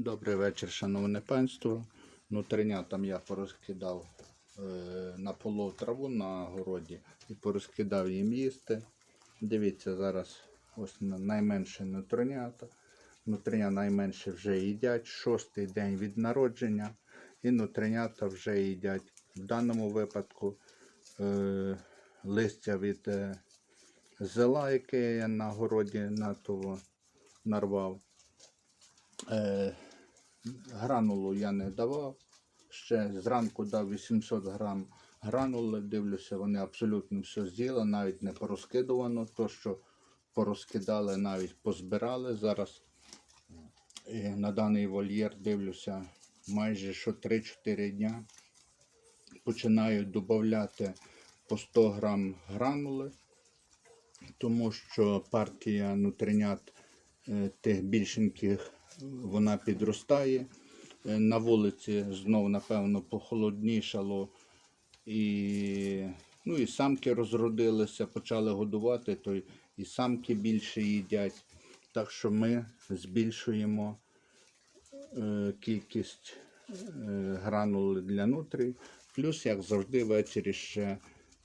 Добрий вечір, шановне панство. Нутринятам я порозкидав е, на полов траву на городі і порозкидав їм їсти. Дивіться, зараз ось найменше нутринята. Нутринята найменше вже їдять. Шостий день від народження. І нутринята вже їдять. В даному випадку е, листя від е, зела, яке я на городі на того нарвав. Е, гранулу я не давав. Ще зранку дав 800 грам гранули. Дивлюся, вони абсолютно все з'їли, навіть не порозкидувано. То, що порозкидали, навіть позбирали. Зараз е, на даний вольєр дивлюся майже що 3-4 дня. Починаю додати по 100 грам гранули, тому що партія нутринят е, тих більшеньких вона підростає. Е, На вулиці знов, напевно, похолоднішало. І, ну, і самки розродилися, почали годувати, то і самки більше їдять. Так що ми збільшуємо е, кількість е, гранули для нутрій. Плюс, як завжди, ввечері ще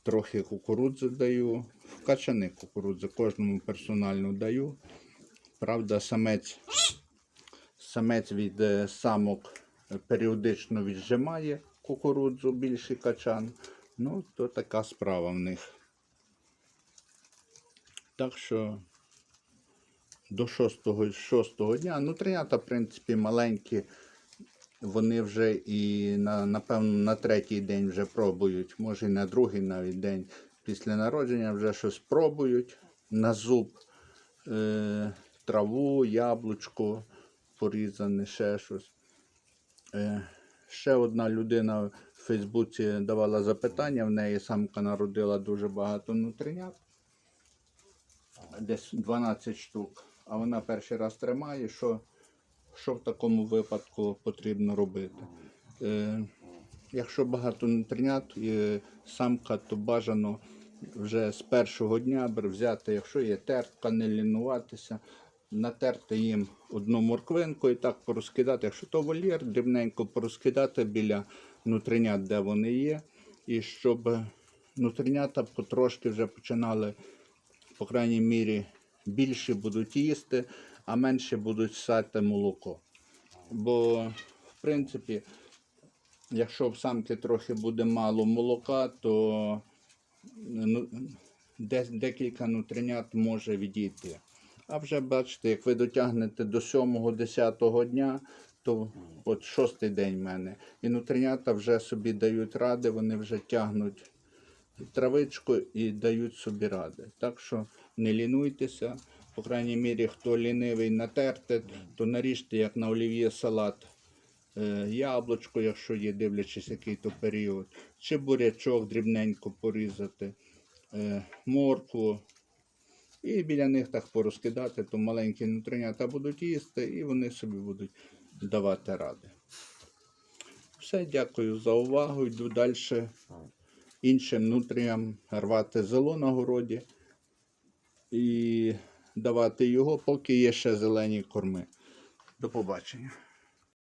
трохи кукурудзи даю. В качани кукурудзи кожному персонально даю. Правда, самець Самець від е, самок е, періодично віджимає кукурудзу, більший качан. Ну, то така справа в них. Так що до шостого, шостого дня. Ну, тренята, в принципі, маленькі. Вони вже і на, напевно на третій день вже пробують, може і на другий навіть день після народження вже щось пробують на зуб, е, траву, яблучко порізане, ще щось. Е, ще одна людина в Фейсбуці давала запитання, в неї самка народила дуже багато нутринят, десь 12 штук. А вона перший раз тримає, що, що в такому випадку потрібно робити. Е, якщо багато нутринят, і самка, то бажано вже з першого дня взяти, якщо є тертка, не лінуватися, натерти їм одну морквинку і так порозкидати. Якщо то вольєр, дрібненько порозкидати біля нутринят, де вони є, і щоб нутринята потрошки вже починали, по крайній мірі, більше будуть їсти, а менше будуть сати молоко. Бо, в принципі, якщо в самки трохи буде мало молока, то ну, декілька нутринят може відійти. А вже бачите, як ви дотягнете до 7-10 дня, то от шостий день в мене. І нутринята вже собі дають ради, вони вже тягнуть травичку і дають собі ради. Так що не лінуйтеся. По крайній мірі, хто лінивий натерти, то наріжте, як на олів'є салат, е, яблучко, якщо є, дивлячись, який то період, чи бурячок дрібненько порізати, е, моркву. І біля них так порозкидати, то маленькі нутринята будуть їсти і вони собі будуть давати ради. Все, дякую за увагу. Йду далі іншим нутріям рвати зело на городі і давати його, поки є ще зелені корми. До побачення.